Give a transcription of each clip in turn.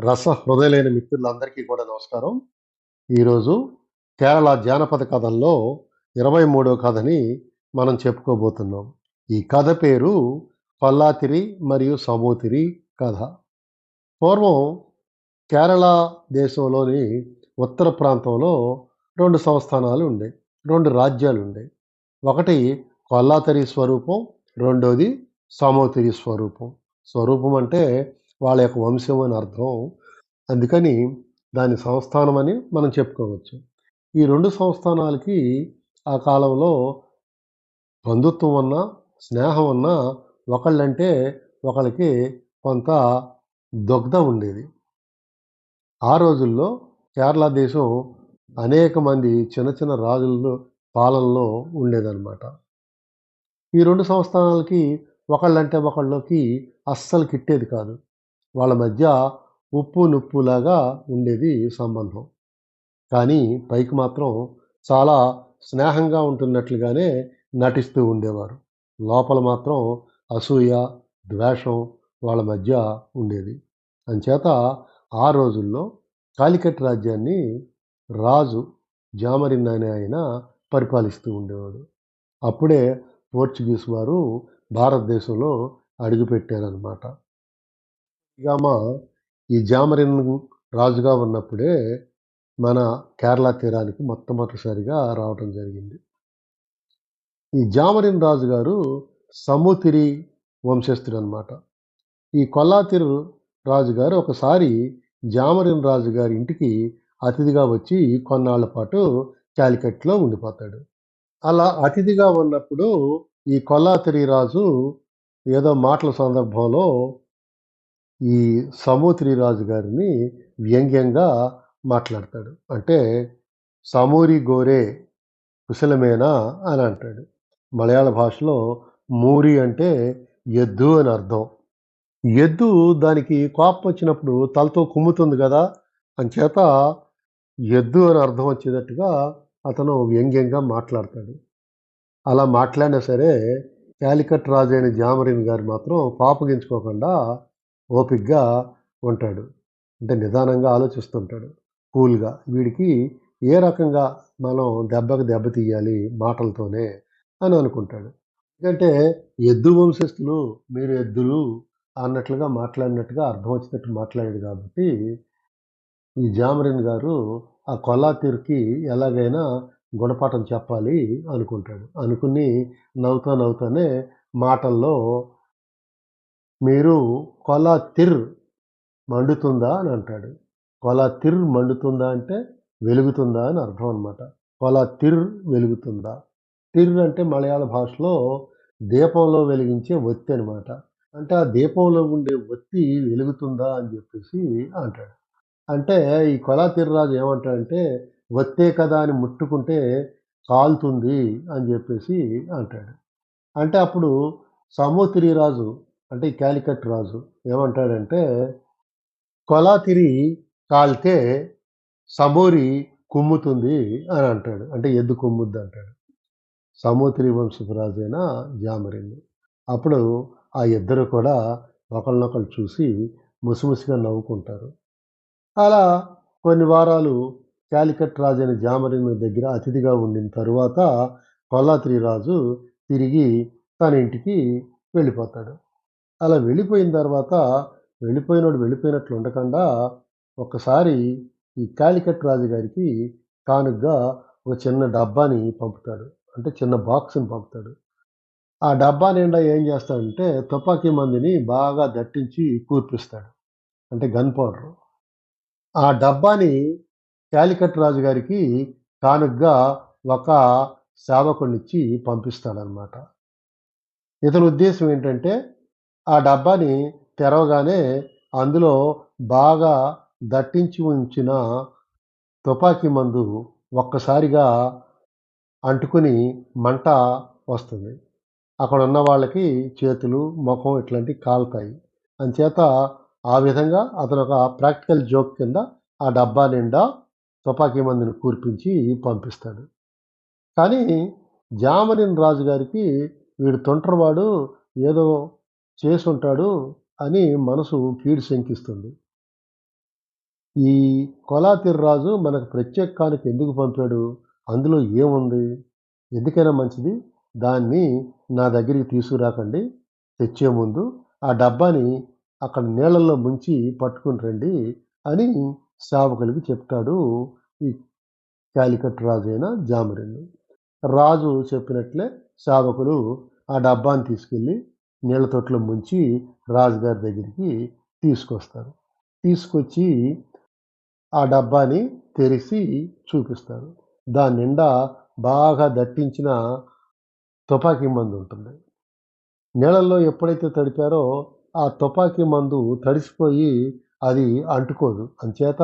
రస హృదయలైన మిత్రులందరికీ కూడా నమస్కారం. ఈరోజు కేరళ జానపద కథల్లో ఇరవై మూడో కథని మనం చెప్పుకోబోతున్నాం. ఈ కథ పేరు పల్లాతిరి మరియు సమూతిరి కథ. పూర్వం కేరళ దేశంలోని ఉత్తర ప్రాంతంలో రెండు సంస్థానాలు ఉండే రెండు రాజ్యాలు ఉండే. ఒకటి కొల్లాతరి స్వరూపం రెండోది సమోతిరి స్వరూపం. స్వరూపం అంటే వాళ్ళ యొక్క వంశం అని అర్థం. అందుకని దాని సంస్థానం అని మనం చెప్పుకోవచ్చు. ఈ రెండు సంస్థానాలకి ఆ కాలంలో బంధుత్వం ఉన్న స్నేహం ఉన్నా ఒకళ్ళంటే ఒకళ్ళకి కొంత దగ్ధ ఉండేది. ఆ రోజుల్లో కేరళ దేశం అనేక మంది చిన్న చిన్న రాజుల్లో పాలనలో ఉండేదన్నమాట. ఈ రెండు సంస్థానాలకి ఒకళ్ళంటే ఒకళ్ళకి అస్సలు కిట్టేది కాదు. వాళ్ళ మధ్య ఉప్పు నుప్పులాగా ఉండేది సంబంధం. కానీ పైకి మాత్రం చాలా స్నేహంగా ఉంటున్నట్లుగానే నటిస్తూ ఉండేవారు. లోపల మాత్రం అసూయ ద్వేషం వాళ్ళ మధ్య ఉండేది. అంచేత ఆ రోజుల్లో కాలికట్ రాజ్యాన్ని రాజు జామరిన్ అనే ఆయన పరిపాలిస్తూ ఉండేవాడు. అప్పుడే పోర్చుగీస్ వారు భారతదేశంలో అడుగుపెట్టారనమాట గామ ఈ జామరిన్ రాజుగా ఉన్నప్పుడే మన కేరళ తీరానికి మొట్టమొదటిసారిగా రావటం జరిగింది. ఈ జామరిన్ రాజు గారు సముతిరి వంశస్థుడు అనమాట ఈ కొల్లాతిరు రాజుగారు ఒకసారి జామరిన్ రాజు గారి ఇంటికి అతిథిగా వచ్చి కొన్నాళ్ళ పాటు క్యాలికట్లో ఉండిపోతాడు. అలా అతిథిగా ఉన్నప్పుడు ఈ కొల్లాతిరి రాజు ఏదో మాటల సందర్భంలో ఈ సమూత్రి రాజు గారిని వ్యంగ్యంగా మాట్లాడతాడు. అంటే సమూరి గోరే కుశలమేనా? అని అంటాడు. మలయాళ భాషలో మూరి అంటే ఎద్దు అని అర్థం. ఎద్దు దానికి కోపం వచ్చినప్పుడు తలతో కుమ్ముతుంది కదా అంచేత ఎద్దు అని అర్థం వచ్చేటట్టుగా అతను వ్యంగ్యంగా మాట్లాడతాడు. అలా మాట్లాడినా సరే క్యాలికట్ రాజు అయిన జామరిన్ గారు మాత్రం పాపగించుకోకుండా ఓపిగ్గా ఉంటాడు. అంటే నిదానంగా ఆలోచిస్తుంటాడు. కూల్గా వీడికి ఏ రకంగా మనం దెబ్బకు దెబ్బ తీయాలి మాటలతోనే అని అనుకుంటాడు. ఎందుకంటే ఎద్దు వంశస్థులు మీరు ఎద్దులు అన్నట్లుగా మాట్లాడినట్టుగా అర్థం వచ్చినట్టు మాట్లాడాడు కాబట్టి ఈ జామరిన్ గారు ఆ కొల్లాతీరుకి ఎలాగైనా గుణపాఠం చెప్పాలి అనుకుంటాడు. అనుకుని నవ్వుతా నవ్వుతానే మాటల్లో మీరు కొలా తిర్ మండుతుందా అని అంటాడు. కొలాతిర్ మండుతుందా అంటే వెలుగుతుందా అని అర్థం అనమాట కొలా తిర్ వెలుగుతుందా? తిర్ అంటే మలయాళ భాషలో దీపంలో వెలిగించే ఒత్తి అనమాట అంటే ఆ దీపంలో ఉండే ఒత్తి వెలుగుతుందా అని చెప్పేసి అంటాడు. అంటే ఈ కొలా తిర్రాజు ఏమంటాడంటే ఒత్తే కదా అని ముట్టుకుంటే కాలుతుంది అని చెప్పేసి అంటాడు. అంటే అప్పుడు సమోతిరి రాజు అంటే ఈ క్యాలికట్ రాజు ఏమంటాడంటే కొలాతిరి కాల్తే సమోరి కుమ్ముతుంది అని అంటాడు. అంటే ఎద్దు కుమ్ముద్ది అంటాడు. సమూత్రి వంశపు రాజైన జామరింది. అప్పుడు ఆ ఇద్దరు కూడా ఒకళ్ళనొకళ్ళు చూసి ముసిముసిగా నవ్వుకుంటారు. అలా కొన్ని వారాలు క్యాలికట్ రాజు అయిన జామరిన్ దగ్గర అతిథిగా ఉండిన తరువాత కొల్లాత్రి రాజు తిరిగి తన ఇంటికి వెళ్ళిపోతాడు. అలా వెళ్ళిపోయిన తర్వాత వెళ్ళిపోయినోడు వెళ్ళిపోయినట్లు ఉండకుండా ఒకసారి ఈ కాలికట్ రాజుగారికి కానుగ్గా ఒక చిన్న డబ్బాని పంపుతాడు. అంటే చిన్న బాక్స్ని పంపుతాడు. ఆ డబ్బా నిండా ఏం చేస్తాడంటే తుపాకీ మందిని బాగా దట్టించి కూర్పిస్తాడు. అంటే గన్ పౌడర్. ఆ డబ్బాని క్యాలికట్ రాజు గారికి కానుగ్గా ఒక సేవకునిచ్చి పంపిస్తాడనమాట ఇతని ఉద్దేశం ఏంటంటే ఆ డబ్బాని తెరవగానే అందులో బాగా దట్టించి ఉంచిన తుపాకీ మందు ఒక్కసారిగా అంటుకుని మంట వస్తుంది. అక్కడ ఉన్న వాళ్ళకి చేతులు ముఖం ఇట్లాంటివి కాలుతాయి. అంచేత ఆ విధంగా అతను ఒక ప్రాక్టికల్ జోక్ కింద ఆ డబ్బా నిండా తుపాకీ మందిని కూర్పించి పంపిస్తాడు. కానీ జామరిన్ రాజు గారికి వీడు తొంటరివాడు ఏదో చేసుంటాడు అని మనసు కీడు శంకిస్తుంది. ఈ కొలాతిర్ రాజు మనకు ప్రత్యేక ఎందుకు పంపాడు? అందులో ఏముంది? ఎందుకైనా మంచిది. దాన్ని నా దగ్గరికి తీసుకురాకండి. తెచ్చే ముందు ఆ డబ్బాని అక్కడ నీళ్ళల్లో ముంచి పట్టుకుని రండి అని సేవకులకి చెప్తాడు ఈ కాలికట్ రాజు అయిన జామరిల్లు రాజు చెప్పినట్లే సేవకులు ఆ డబ్బాని తీసుకెళ్ళి నీళ్ళ తొట్లో ముంచి రాజుగారి దగ్గరికి తీసుకొస్తారు. తీసుకొచ్చి ఆ డబ్బాని తెరిచి చూపిస్తారు. దాని నిండా బాగా దట్టించిన తుపాకీ మందు ఉంటుంది. నీళ్ళల్లో ఎప్పుడైతే తడిపారో ఆ తుపాకీ మందు తడిసిపోయి అది అంటుకోదు. అంచేత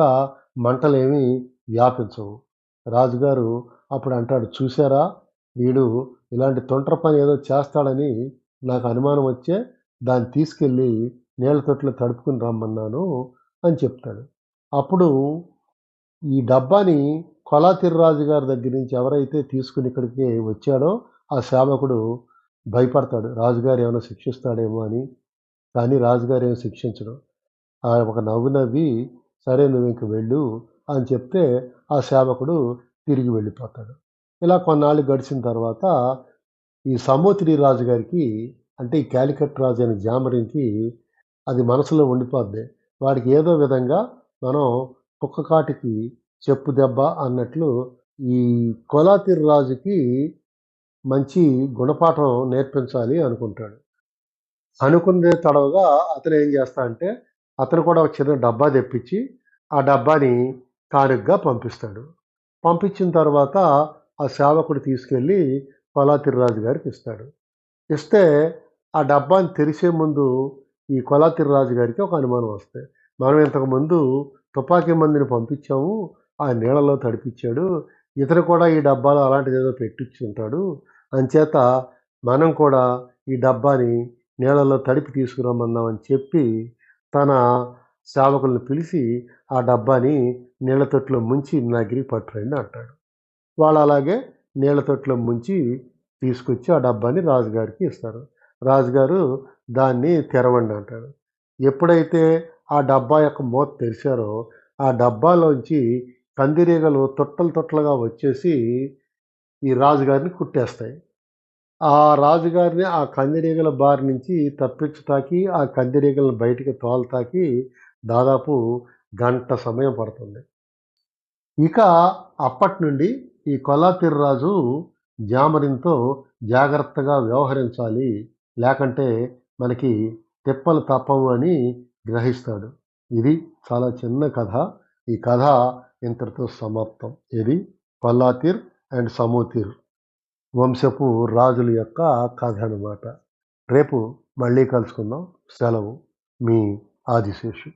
మంటలేమి వ్యాపించవు. రాజుగారు అప్పుడు అంటాడు చూసారా వీడు ఇలాంటి తొంటర పని ఏదో చేస్తాడని నాకు అనుమానం వచ్చే దాన్ని తీసుకెళ్ళి నీళ్ళ తొట్లో తడుపుకుని రమ్మన్నాను అని చెప్తాడు. అప్పుడు ఈ డబ్బాని కొలాతిర్రాజు గారి దగ్గర నుంచి ఎవరైతే తీసుకుని ఇక్కడికి వచ్చాడో ఆ సేవకుడు భయపడతాడు. రాజుగారు ఏమైనా శిక్షిస్తాడేమో అని. కానీ రాజుగారు ఏమి శిక్షించడం. ఆ ఒక నవ్వు నవ్వి సరే నువ్వు ఇంక వెళ్ళు అని చెప్తే ఆ సేవకుడు తిరిగి వెళ్ళిపోతాడు. ఇలా కొన్నాళ్ళు గడిచిన తర్వాత ఈ సమోత్రి రాజు గారికి అంటే ఈ క్యాలికట్ రాజు అనే జామరికి అది మనసులో ఉండిపోద్ది. వాడికి ఏదో విధంగా మనం కుక్క కాటికి చెప్పు దెబ్బ అన్నట్లు ఈ కోలాతిరి రాజుకి మంచి గుణపాఠం నేర్పించాలి అనుకుంటాడు. అనుకునే తడవగా అతను ఏం చేస్తా అంటే అతను కూడా ఒక చిన్న డబ్బా తెప్పించి ఆ డబ్బాని కానుకగా పంపిస్తాడు. పంపించిన తర్వాత ఆ సేవకుడు తీసుకెళ్ళి కొలాతిర్రాజు గారికి ఇస్తాడు. ఇస్తే ఆ డబ్బాని తెరిచే ముందు ఈ కొలాతిర్రాజు గారికి ఒక అనుమానం వస్తాయి మనం ఇంతకుముందు తుపాకీ మందిని పంపించాము ఆ నీళ్ళలో తడిపించాడు ఇతను కూడా ఈ డబ్బాలో అలాంటిది ఏదో పెట్టించి ఉంటాడు అంచేత మనం కూడా ఈ డబ్బాని నీళ్ళలో తడిపి తీసుకురమ్మన్నామని చెప్పి తన సేవకులను పిలిచి ఆ డబ్బాని నీళ్ళ తొట్టులో ముంచి నాగిరి పట్టురండి అంటాడు. వాళ్ళు అలాగే నీళ్ళ తొట్లో ముంచి తీసుకొచ్చి ఆ డబ్బాని రాజుగారికి ఇస్తారు. రాజుగారు దాన్ని తెరవండి అంటాడు. ఎప్పుడైతే ఆ డబ్బా యొక్క మూత తెరిచారో ఆ డబ్బాలోంచి కందిరీగలు తొట్టలు తొట్టలుగా వచ్చేసి ఈ రాజుగారిని కుట్టేస్తాయి. ఆ రాజుగారిని ఆ కందిరీగల బారి నుంచి తప్పించటాకి ఆ కందిరీగలను బయటికి తోలతాకి దాదాపు గంట సమయం పడుతుంది. ఇక అప్పటి నుండి ఈ కొల్లాతిర్రాజు జామరింతో జాగ్రత్తగా వ్యవహరించాలి లేకంటే మనకి తిప్పలు తప్పవు అని గ్రహిస్తాడు. ఇది చాలా చిన్న కథ. ఈ కథ ఇంతటితో సమాప్తం. ఇది కొల్లాతిర్ అండ్ సమూతిర్ వంశపు రాజుల యొక్క కథ అనమాట రేపు మళ్ళీ కలుసుకుందాం. సెలవు మీ ఆదిశేషు.